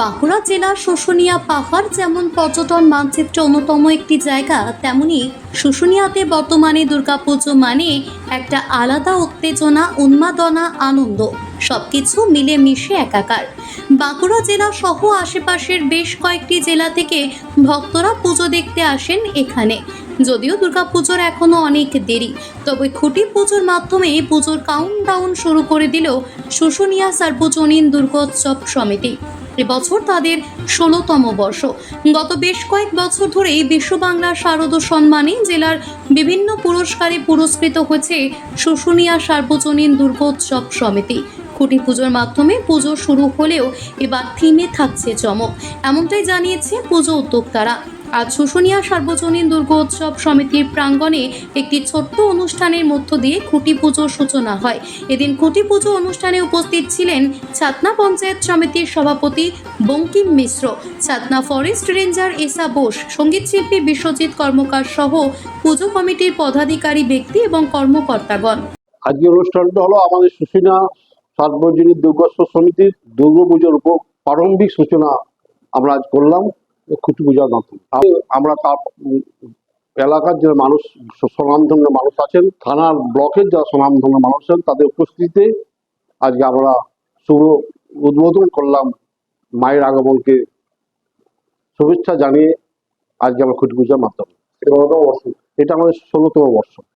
বাঁকুড়া জেলার শুশুনিয়া পাহাড় যেমন পর্যটন মানচিত্রে অন্যতম একটি জায়গা, তেমনি শুশুনিয়াতে বর্তমানে দুর্গাপুজো মানে একটা আলাদা উত্তেজনা, উন্মাদনা, আনন্দ, সবকিছু মিলে মিশে একাকার। বাঁকুড়া জেলা সহ আশেপাশের বেশ কয়েকটি জেলা থেকে ভক্তরা পুজো দেখতে আসেন এখানে। যদিও দুর্গাপুজোর এখনও অনেক দেরি, তবে খুঁটি পুজোর মাধ্যমে পুজোর কাউন্টডাউন শুরু করে দিল শুশুনিয়া সার্বজনীন দুর্গোৎসব সমিতি। এবছর তাদের ষোলোতম বর্ষ। গত বেশ কয়েক বছর ধরেই বিশ্ব বাংলা শারদ সম্মানে জেলার বিভিন্ন পুরস্কারে পুরস্কৃত হয়েছে শুশুনিয়া সার্বজনীন দুর্গোৎসব সমিতি। খুঁটি পুজোর মাধ্যমে পুজো শুরু হলেও এবার থিমে থাকছে চমক। এমনটাই জানিয়েছে পুজো উদ্যোক্তারা। আজ শুশুনিয়া সার্বজনীন দুর্গোৎসব সমিতির প্রাঙ্গণে একটি ছোট্ট অনুষ্ঠানের মধ্য দিয়ে খুঁটি পুজোর সূচনা হয়। এদিন খুঁটি পুজো অনুষ্ঠানে উপস্থিত ছিলেন ছাতনা পঞ্চায়েত সমিতির সভাপতি বঙ্কিম মিশ্র, ছাতনা ফরেস্ট রেঞ্জার এসা বোস সঙ্গীতশিল্পী বিশ্বজিৎ কর্মকার সহ পুজো কমিটির পদাধিকারী ব্যক্তি এবং কর্মকর্তাগণ। আজকের অনুষ্ঠানটা হলো আমাদের সুসিনা সার্বজনীন দুর্গোৎসব সমিতির দুর্গাপুজোর উপর প্রারম্ভিক সূচনা আমরা আজ করলাম। খুঁটি পূজার মাধ্যমে আমরা তার এলাকার যে মানুষ স্বনামধন্য মানুষ আছেন, থানার ব্লকের যারা স্বনামধন্য মানুষ আছেন, তাদের উপস্থিতিতে আজকে আমরা শুভ উদ্বোধন করলাম মায়ের আগমনকে। শুভেচ্ছা জানিয়ে আজকে আমরা খুঁটি পূজার মাধ্যমে। এটা আমাদের ষোলোতম বর্ষ।